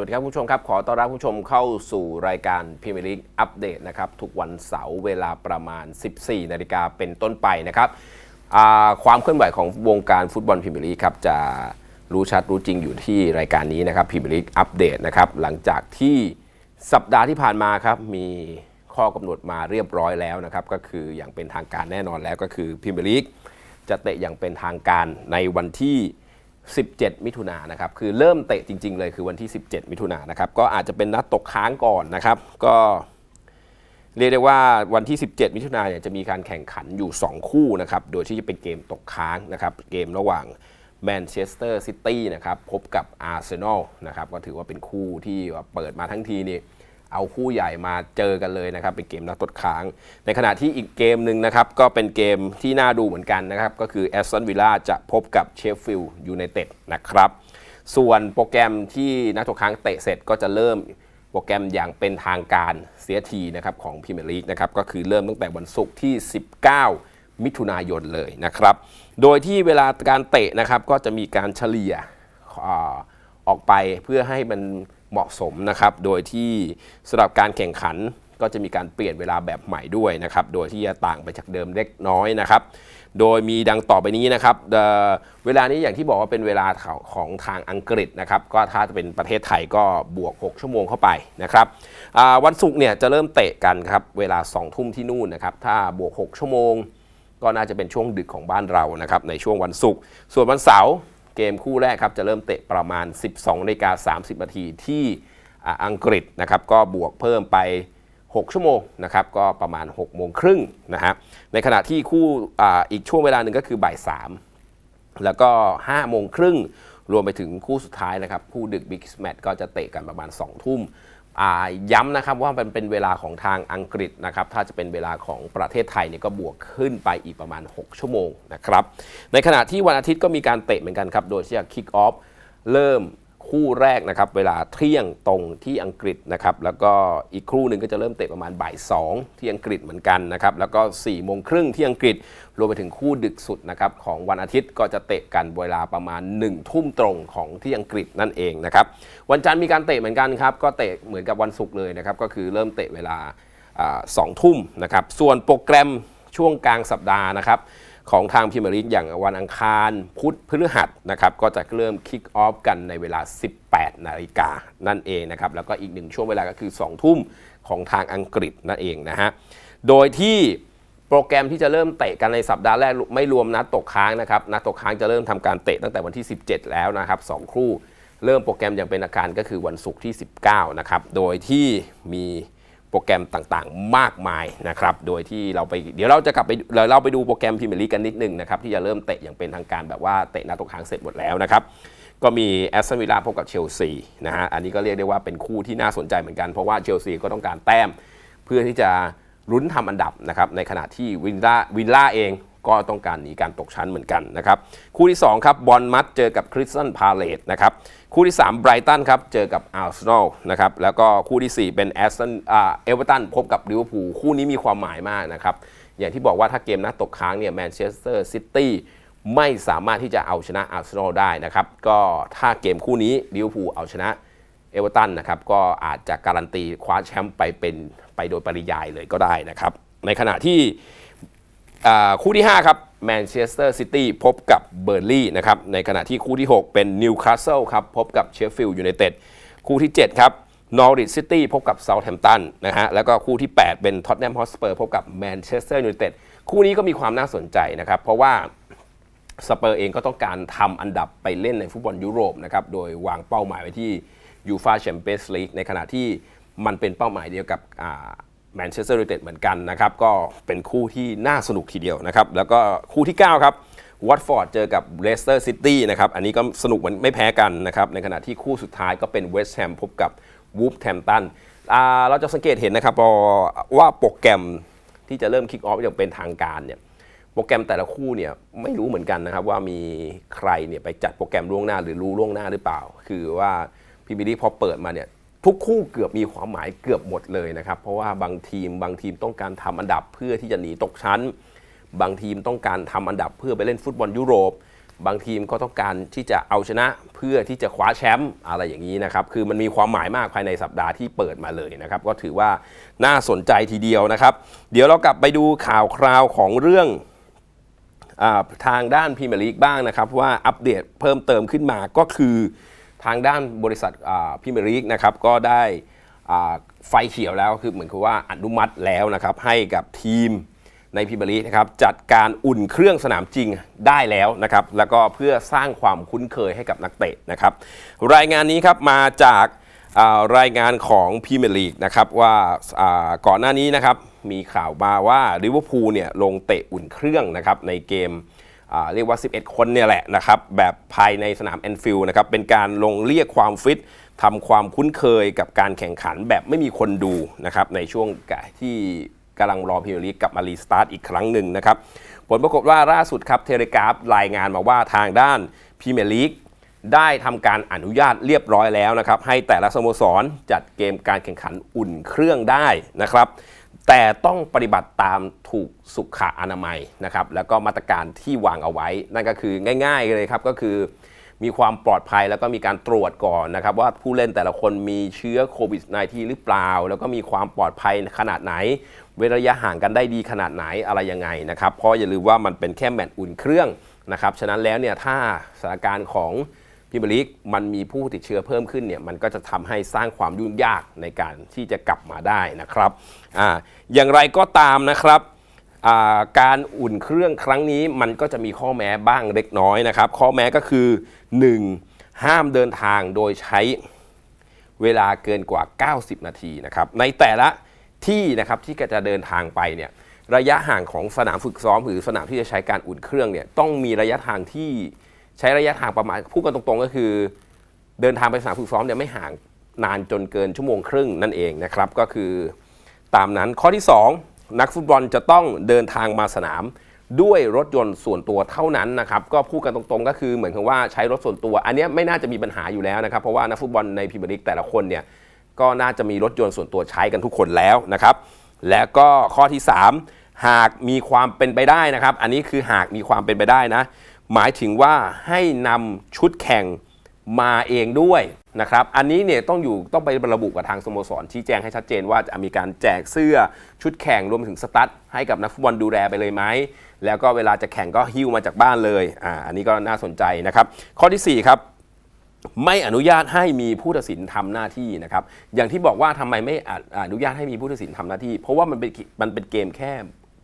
วัสดีครับคุณผู้ชมครับ ขอต้อนรับคุณผู้ชมเข้าสู่รายการพรีเมียร์ลีกอัปเดตนะครับ ทุกวันเสาร์เวลาประมาณ 14 นาฬิกาเป็นต้นไปนะครับความเคลื่อนไหวของวงการฟุตบอลพรีเมียร์ลีกครับ จะรู้ชัดรู้จริงอยู่ที่รายการนี้นะครับพรีเมียร์ลีกอัปเดตนะครับ หลังจากที่สัปดาห์ที่ผ่านมาครับ มีข้อกำหนดมาเรียบร้อยแล้วนะครับ ก็คืออย่างเป็นทางการแน่นอนแล้วก็คือพรีเมียร์ลีกจะเตะอย่างเป็นทางการในวันที่ 17 มิถุนายนนะครับ คือเริ่มเตะจริง ๆ เลยคือวันที่ 17 มิถุนายนนะครับ ก็อาจจะเป็นนัดตกค้างก่อนนะครับ ก็เรียกได้ว่าวันที่ 17 มิถุนายนจะมีการแข่งขันอยู่ 2 คู่นะครับ โดยที่จะเป็นเกมตกค้างนะครับ เกมระหว่างแมนเชสเตอร์ซิตี้นะครับ พบกับอาร์เซนอลนะครับ ก็ถือว่าเป็นคู่ที่เปิดมาทั้งทีนี่ เอาคู่ใหญ่มาเจอกันเลยนะครับเป็นเกมนัดตดค้าง ในขณะที่อีกเกมหนึ่งนะครับก็เป็นเกมที่น่าดูเหมือนกันนะครับก็คือแอสตันวิลล่าจะพบกับเชฟฟิลด์ยูไนเต็ดนะครับส่วนโปรแกรมที่นัดตดค้างเตะเสร็จก็จะเริ่มโปรแกรมอย่างเป็นทางการเสียทีนะครับของพรีเมียร์ลีกนะครับก็คือเริ่มตั้งแต่วันศุกร์ที่ 19 มิถุนายนเลยนะครับ โดยที่เวลาการเตะนะครับก็จะมีการเฉลี่ยอ่าออกไปเพื่อให้มัน เหมาะสมนะครับ โดยที่สำหรับการแข่งขันก็จะมีการเปลี่ยนเวลาแบบใหม่ด้วยนะครับ โดยที่จะต่างไปจากเดิมเล็กน้อยนะครับ โดยมีดังต่อไปนี้นะครับเเวลานี้อย่างที่บอกว่าเป็นเวลาของทางอังกฤษนะครับ ก็ถ้าจะเป็นประเทศไทยก็บวก 6 ชั่วโมงเข้าไปนะครับ วันศุกร์เนี่ยจะเริ่มเตะกันครับ เวลา 2 ทุ่มที่นู่นนะครับ ถ้าบวก 6 ชั่วโมง ก็น่าจะเป็นช่วงดึกของบ้านเรานะครับ ในช่วงวันศุกร์ ส่วนวันเสาร์ เกมคู่แรกครับจะเริ่มเตะประมาณ 12นาฬิกา30นาทีที่อังกฤษนะครับก็บวกเพิ่มไป 6 ชั่วโมงนะครับก็ประมาณ 6 โมงครึ่งนะฮะในขณะที่คู่ออีกช่วงเวลาหนึ่งก็คือบ่าย 3 แล้วก็ 5 โมงครึ่งรวมไปถึงคู่สุดท้ายนะครับ คู่ดึกบิ๊กแมตช์ก็จะเตะกันประมาณ 2 ทุ่ม ย้ำนะครับว่ามันเป็นเวลาของทางอังกฤษนะครับ ถ้าจะเป็นเวลาของประเทศไทยเนี่ยก็บวกขึ้นไปอีกประมาณ 6 ชั่วโมงนะครับ ในขณะที่วันอาทิตย์ก็มีการเตะเหมือนกันครับ โดยที่จะคิกออฟเริ่ม คู่แรกนะครับเวลาเที่ยงตรงที่อังกฤษนะครับแล้วก็อีกคู่หนึ่งก็จะเริ่มเตะประมาณบ่าย2ที่อังกฤษเหมือนกันนะครับแล้วก็4ี่โมงครึ่งที่อังกฤษรวมไปถึงคู่ดึกสุดนะครับของวันอาทิตย์ก็จะเตะกันเวลาประมาณ1ทุ่มตรงของที่อังกฤษนั่นเองนะครับวันจันทร์มีการเตะเหมือนกันครับก็เตะเหมือนกับวันศุกร์เลยนะครับก็คือเริ่มเตะเวลาสองทุ่มนะครับส่วนโปรแกรมช่วงกลางสัปดาห์นะครับ ของทางพรีเมียร์ลีกอย่างวันอังคาร พุธพฤหัสนะครับก็จะเริ่มคิกออฟกันในเวลา 18 นาฬิกานั่นเองนะครับแล้วก็อีกหนึ่งช่วงเวลาก็คือ 2 ทุ่มของทางอังกฤษนั่นเองนะฮะโดยที่โปรแกรมที่จะเริ่มเตะกันในสัปดาห์แรกไม่รวมนัดตกค้างนะครับนัดตกค้างจะเริ่มทำการเตะตั้งแต่วันที่ 17 แล้วนะครับสองคู่ เริ่มโปรแกรมอย่างเป็นอาการก็คือวันศุกร์ที่ 19นะครับโดยที่มี โปรแกรมต่างๆ มากมายนะครับ โดยที่เราไปเดี๋ยวเราจะกลับไปเราเราไปดูโปรแกรมพรีเมียร์ลีกกันนิดหนึงนะครับที่จะเริ่มเตะอย่างเป็นทางการแบบว่าเตะนัดตกค้างเสร็จหมดแล้วนะครับก็มีแอสตันวิลล่าพบกับเชลซีนะฮะอันนี้ก็เรียกได้ว่าเป็นคู่ที่น่าสนใจเหมือนกันเพราะว่าเชลซีก็ต้องการแต้ม เพื่อที่จะลุ้นทำอันดับนะครับในขณะที่วินล่าวินล่าเอง ก็ต้องการหนีการตกชั้นเหมือนกันนะครับ คู่ที่ 2 ครับบอลมัดเจอกับคริสตันพาเลตนะครับ คู่ที่ 3 ไบรตันครับ เจอกับอาร์เซนอลนะครับ แล้วก็คู่ทีสี่ 4 เป็นแอสตันเอเวอร์ตันพบกับลิเวอร์พูลคู่นี้มีความหมายมากนะครับ อย่างที่บอกว่าถ้าเกมนัดตกค้างเนี่ยแมนเชสเตอร์ซิตี้ไม่สามารถที่จะเอาชนะอาร์เซนอลได้นะครับ ก็ถ้าเกมคู่นี้ลิเวอร์พูลเอาชนะเอเวอร์ตันนะครับก็อาจจะการันตีคว้าแชมป์ไปเป็นไปโดยปริยายเลยก็ได้นะครับ ในขณะที่ คู่ที่ 5 ครับแมนเชสเตอร์ซิตี้พบกับเบอร์ลี่นะครับในขณะที่คู่ที่ 6 เป็นนิวคาสเซิลครับพบกับเชฟฟิลด์ยูไนเต็ดคู่ที่ 7 ครับนอริทซิตี้พบกับเซาท์แฮมป์ตันนะฮะแล้วก็คู่ที่ 8 เป็นท็อตแนมฮอสเปอร์พบกับแมนเชสเตอร์ยูไนเต็ดคู่นี้ก็มีความน่าสนใจนะครับ เพราะว่าสเปอร์เองก็ต้องการทำอันดับไปเล่นในฟุตบอลยุโรปนะครับโดยวางเป้าหมายไว้ที่ยูฟาแชมเปี้ยนส์ลีกในขณะที่มันเป็นเป้าหมายเดียวกับ แมนเชสเตอร์ยูไนเต็ดเหมือนกันนะครับ ก็เป็นคู่ที่น่าสนุกทีเดียวนะครับ แล้วก็คู่ที่ 9 ครับวัตฟอร์ดเจอกับเลสเตอร์ซิตี้นะครับ อันนี้ก็สนุกเหมือนไม่แพ้กันนะครับ ในขณะที่คู่สุดท้ายก็เป็นเวสต์แฮมพบกับวูฟแฮมตันเราจะสังเกตเห็นนะครับว่าโปรแกรมที่จะเริ่มคิกออฟอย่างเป็นทางการเนี่ยโปรแกรมแต่ละคู่เนี่ยไม่รู้เหมือนกันนะครับว่ามีใครเนี่ยไปจัดโปรแกรมล่วงหน้าหรือรู้ล่วงหน้าหรือเปล่า คือว่าพีบีดีพอเปิดมาเนี่ย ทุกคู่เกือบมีความหมายเกือบหมดเลยนะครับ เพราะว่าบางทีมบางทีมต้องการทำอันดับเพื่อที่จะหนีตกชั้น บางทีมต้องการทำอันดับเพื่อไปเล่นฟุตบอลยุโรป บางทีมก็ต้องการที่จะเอาชนะเพื่อที่จะคว้าแชมป์อะไรอย่างนี้นะครับ คือมันมีความหมายมากภายในสัปดาห์ที่เปิดมาเลยนะครับ ก็ถือว่าน่าสนใจทีเดียวนะครับ เดี๋ยวเรากลับไปดูข่าวคราวของเรื่องอทางด้านพรีเมียร์ลีกบ้างนะครับว่าอัปเดตเพิ่มเติมขึ้นมาก็คือ ทางด้านบริษัทพรีเมียร์ลีกนะครับก็ได้ไฟเขียวแล้วคือเหมือนกับว่าอนุมัติแล้วนะครับให้กับทีมในพรีเมียร์ลีกนะครับจัดการอุ่นเครื่องสนามจริงได้แล้วนะครับแล้วก็เพื่อสร้างความคุ้นเคยให้กับนักเตะนะครับรายงานนี้ครับมาจากรายงานของพรีเมียร์ลีกนะครับว่าก่อนหน้านี้นะครับมีข่าวมาว่าลิเวอร์พูลเนี่ยลงเตะอุ่นเครื่องนะครับในเกม เรียกว่า 11 คนเนี่ยแหละนะครับแบบภายในสนามแอนฟิลด์นะครับเป็นการลงเรียกความฟิตทำความคุ้นเคยกับการแข่งขันแบบไม่มีคนดูนะครับในช่วงที่กำลังรอพรีเมียร์ลีกกลับมารีสตาร์ทอีกครั้งหนึ่งนะครับผลปรากฏว่าล่าสุดครับเทเลกราฟรายงานมาว่าทางด้านพรีเมียร์ลีกได้ทำการอนุญาตเรียบร้อยแล้วนะครับให้แต่ละสโมสรจัดเกมการแข่งขันอุ่นเครื่องได้นะครับ แต่ต้องปฏิบัติตามถูกสุขอนามัยนะครับ แล้วก็มาตรการที่วางเอาไว้ นั่นก็คือง่าย ๆเลยครับก็คือ มีความปลอดภัยแล้วก็มีการตรวจก่อนนะครับ ว่าผู้เล่นแต่ละคนมีเชื้อโควิด -19 หรือเปล่า แล้วก็มีความปลอดภัยขนาดไหน เว้นระยะห่างกันได้ดีขนาดไหนอะไรยังไงนะครับ เพราะอย่าลืมว่ามันเป็นแค่แมตช์อุ่นเครื่องนะครับฉะนั้นแล้วเนี่ยถ้าสถานการณ์ของ พรีเมียร์ลีกมันมีผู้ติดเชื้อเพิ่มขึ้นเนี่ยมันก็จะทำให้สร้างความยุ่งยากในการที่จะกลับมาได้นะครับออย่างไรก็ตามนะครับการอุ่นเครื่องครั้งนี้มันก็จะมีข้อแม้บ้างเล็กน้อยนะครับ ข้อแม้ก็คือ 1. ห้ามเดินทางโดยใช้เวลาเกินกว่า 90 นาทีนะครับ ในแต่ละที่นะครับที่จะเดินทางไปเนี่ยระยะห่างของสนามฝึกซ้อมหรือสนามที่จะใช้การอุ่นเครื่องเนี่ยต้องมีระยะทางที่ ใช้ระยะทางประมาณพูดกันตรงๆ ก็คือ เดินทางไปสนามฝึกซ้อมเนี่ยไม่ห่างนานจนเกินชั่วโมงครึ่งนั่นเองนะครับก็คือตามนั้นข้อที่ 2 นักฟุตบอลจะต้องเดินทางมาสนามด้วยรถยนต์ส่วนตัวเท่านั้นนะครับก็พูดกันตรงๆ ก็คือเหมือนกับว่าใช้รถส่วนตัว อันนี้ไม่น่าจะมีปัญหาอยู่แล้วนะครับ เพราะว่านักฟุตบอลในพรีเมียร์ลีกแต่ละคนเนี่ยก็น่าจะมีรถยนต์ส่วนตัวใช้กันทุกคนแล้วนะครับ และก็ข้อที่ 3 หากมีความเป็นไปได้นะครับ อันนี้คือหากมีความเป็นไปได้นะ หมายถึงว่าให้นำชุดแข่งมาเองด้วยนะครับ อันนี้เนี่ยต้องอยู่ต้องไประบุกับทางสโมสรชี้แจงให้ชัดเจนว่าจะมีการแจกเสื้อชุดแข่งรวมถึงสตั๊ดให้กับนักฟุตบอลดูแลไปเลยไหม แล้วก็เวลาจะแข่งก็หิ้วมาจากบ้านเลยอ่าอันนี้ก็น่าสนใจนะครับ ข้อทีสี่4 ครับ ไม่อนุญาตให้มีผู้ตัดสินทำหน้าที่นะครับ อย่างที่บอกว่าทำไมไม่อนุญาตให้มีผู้ตัดสินทำหน้าที่ เพราะว่ามันเป็นมันเป็นเกมแค่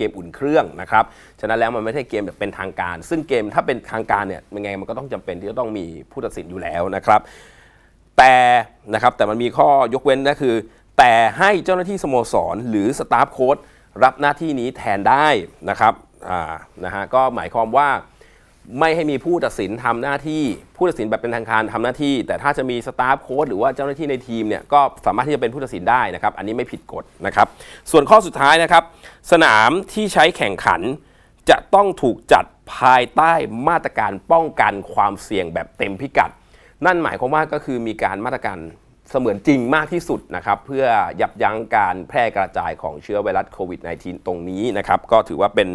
เกมอุ่นเครื่องนะครับ ฉะนั้นแล้วมันไม่ใช่เกมแบบเป็นทางการ ซึ่งเกมถ้าเป็นทางการเนี่ยยังไงมันก็ต้องจำเป็นที่จะต้องมีผู้ตัดสินอยู่แล้วนะครับ แต่นะครับแต่มันมีข้อยกเว้นก็คือ แต่ให้เจ้าหน้าที่สโมสร หรือสตาฟโค้ดรับหน้าที่นี้แทนได้นะครับอ่านะฮะก็หมายความว่า ไม่ให้มีผู้ตัดสินทำหน้าที่ ผู้ตัดสินแบบเป็นทางการทำหน้าที่ แต่ถ้าจะมีสตาฟโค้ดหรือว่าเจ้าหน้าที่ในทีมเนี่ยก็สามารถที่จะเป็นผู้ตัดสินได้นะครับ อันนี้ไม่ผิดกฎนะครับ ส่วนข้อสุดท้ายนะครับ สนามที่ใช้แข่งขัน จะต้องถูกจัดภายใต้มาตรการป้องกันความเสี่ยงแบบเต็มพิกัด นั่นหมายความว่าก็คือมีการมาตรการเสมือนจริงมากที่สุดนะครับ เพื่อยับยั้งการแพร่กระจายของเชื้อไวรัสโควิด -19 ตรงนี้นะครับ ก็ถือว่าเป็น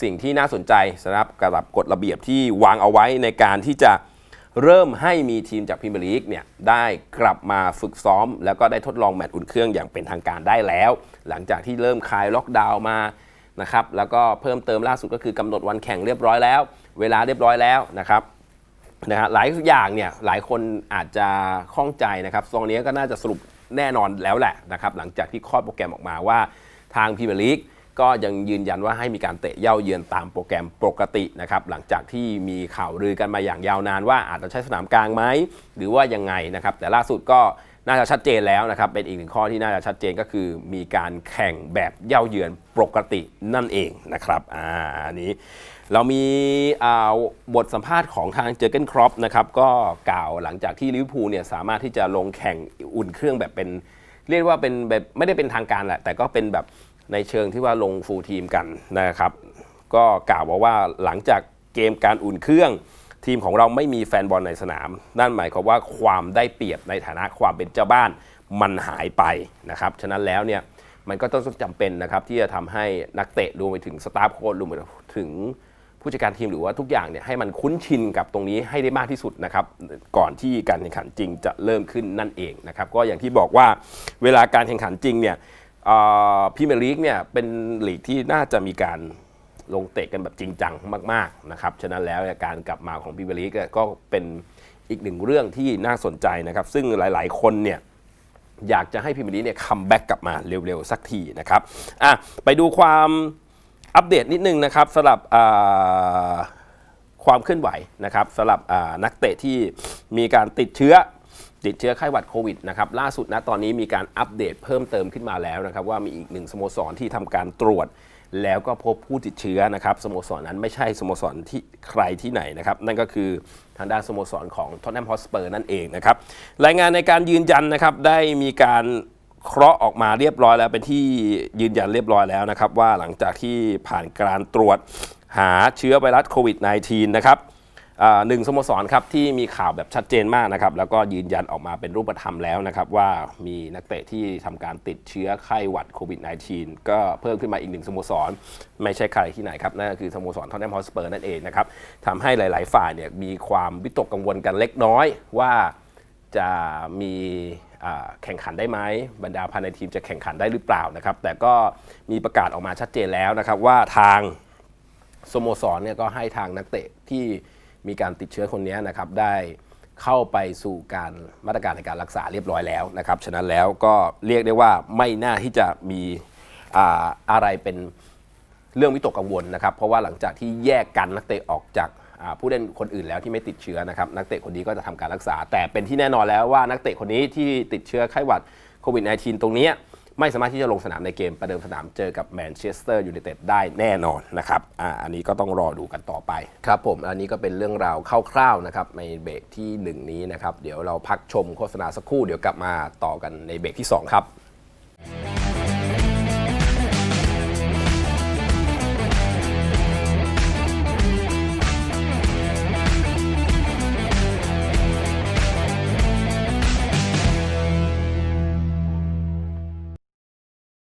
สิ่งที่น่าสนใจสำหรับกรับกฎระเบียบที่วางเอาไว้ในการที่จะเริ่มให้มีทีมจากพรีเมียร์ลีกเนี่ยได้กลับมาฝึกซ้อม แล้วก็ได้ทดลองแมตช์อุ่นเครื่องอย่างเป็นทางการได้แล้ว หลังจากที่เริ่มคลายล็อกดาวน์มานะครับแล้วก็เพิ่มเติมล่าสุดก็คือกำหนดวันแข่งเรียบร้อยแล้ว เวลาเรียบร้อยแล้วนะครับนะฮะหลายอย่างเนี่ยหลายคนอาจจะข้องใจนะครับตรงนี้ก็น่าจะสรุปแน่นอนแล้วแหละนะครับหลังจากที่คลอดโปรแกรมออกมาว่าทางพรีเมียร์ลีก ก็ยังยืนยันว่าให้มีการเตะเย่าเยือนตามโปรแกรมปกตินะครับหลังจากที่มีข่าวลือกันมาอย่างยาวนานว่าอาจจะใช้สนามกลางไหมหรือว่ายังไงนะครับแต่ล่าสุดก็น่าจะชัดเจนแล้วนะครับเป็นอีกหนึ่งข้อที่น่าจะชัดเจนก็คือ มีการแข่งแบบเย่าเยือนปกตินั่นเองนะครับอ่านี้เรามีาบทสัมภาษณ์ของทางเจอร์เกนครอปนะครับก็กล่าวหลังจากที่ลิเวอร์พูลเนี่ยสามารถที่จะลงแข่งอุ่นเครื่องแบบเป็น เรียกว่าเป็นแบบไม่ได้เป็นทางการแหละแต่ก็เป็นแบบ ในเชิงที่ว่าลงฟูลทีมกันนะครับ ก็กล่าวบอกว่าหลังจากเกมการอุ่นเครื่อง ทีมของเราไม่มีแฟนบอลในสนาม นั่นหมายความว่าความได้เปรียบในฐานะความเป็นเจ้าบ้านมันหายไปนะครับฉะนั้นแล้วเนี่ยมันก็ต้องจำเป็นนะครับที่จะทำให้นักเตะรวมไปถึงสตาฟโค้ชรวมไปถึงผู้จัดการทีมหรือว่าทุกอย่างเนี่ยให้มันคุ้นชินกับตรงนี้ให้ได้มากที่สุดนะครับ ก่อนที่การแข่งขันจริงจะเริ่มขึ้นนั่นเองนะครับ ก็อย่างที่บอกว่าเวลาการแข่งขันจริงเนี่ย พรีเมียร์ลีกเนี่ยเป็นลีกที่น่าจะมีการลงเตะกันแบบจริงจังมากๆนะครับ ฉะนั้นแล้วการกลับมาของพรีเมียร์ลีกก็เป็นอีกหนึ่งเรื่องที่น่าสนใจนะครับ ซึ่งหลายๆ คนเนี่ยอยากจะให้พรีเมียร์ลีกเนี่ยคัมแบ็กกลับมาเร็วๆ สักทีนะครับอะไปดูความอัปเดตนิดนึงนะครับสำหรับความเคลื่อนไหวนะครับสำหรับนักเตะที่มีการติดเชื้อ ติดเชื้อไข้หวัดโควิดนะครับล่าสุดนะตอนนี้มีการอัปเดตเพิ่มเติมขึ้นมาแล้วนะครับว่ามีอีกหนึ่งสโมสรที่ทำการตรวจ แล้วก็พบผู้ติดเชื้อนะครับสโมสรนั้นไม่ใช่สโมสรที่ใครที่ไหนนะครับนั่นก็คือทางด้านสโมสรของท็อตแนมฮอสเปอร์นั่นเองนะครับรายงานในการยืนยันนะครับได้มีการเคราะห์ออกมาเรียบร้อยแล้วเป็นที่ยืนยันเรียบร้อยแล้วนะครับว่าหลังจากที่ผ่านการตรวจหาเชื้อไวรัสโควิด -19 นะครับ หนึ่งสโมสรครับที่มีข่าวแบบชัดเจนมากนะครับแล้วก็ยืนยันออกมาเป็นรูปธรรมแล้วนะครับว่ามีนักเตะที่ทำการติดเชื้อไข้หวัดโควิด -19 ก็เพิ่มขึ้นมาอีกหนึ่งสโมสร ไม่ใช่ใครที่ไหนครับนั่นก็คือสโมสรทอตแนมฮอสเปอร์นั่นเองนะครับทำให้หลาย ๆ ฝ่ายเนี่ยมีความวิตกกังวลกันเล็กน้อยว่าจะมีแข่งขันได้ไหมบรรดาภายในทีมจะแข่งขันได้หรือเปล่านะครับ แต่ก็มีประกาศออกมาชัดเจนแล้วนะครับว่าทางสโมสรเนี่ยก็ให้ทางนักเตะที่ มีการติดเชื้อคนนี้นะครับได้เข้าไปสู่การมาตรการในการรักษาเรียบร้อยแล้วนะครับ ฉะนั้นแล้วก็เรียกได้ว่าไม่น่าที่จะมีอาอะไรเป็นเรื่องวิตกกังวลนะครับ เพราะว่าหลังจากที่แยกกันนักเตะออกจากผู้เล่นคนอื่นแล้วที่ไม่ติดเชื้อนะครับ นักเตะคนนี้ก็จะทำการรักษา แต่เป็นที่แน่นอนแล้วว่านักเตะคนนี้ที่ติดเชื้อไข้หวัดโควิด -19 ตรงนี้ ไม่สามารถที่จะลงสนามในเกมประเดิมสนามเจอกับแมนเชสเตอร์ยูไนเต็ดได้แน่นอนนะครับอ่าอันนี้ก็ต้องรอดูกันต่อไป ครับผม อันนี้ก็เป็นเรื่องราวคร่าวๆนะครับในเบรกที่ 1 นี้นะครับ เดี๋ยวเราพักชมโฆษณาสักครู่เดี๋ยวกลับมาต่อกันในเบรกที่ 2 ครับ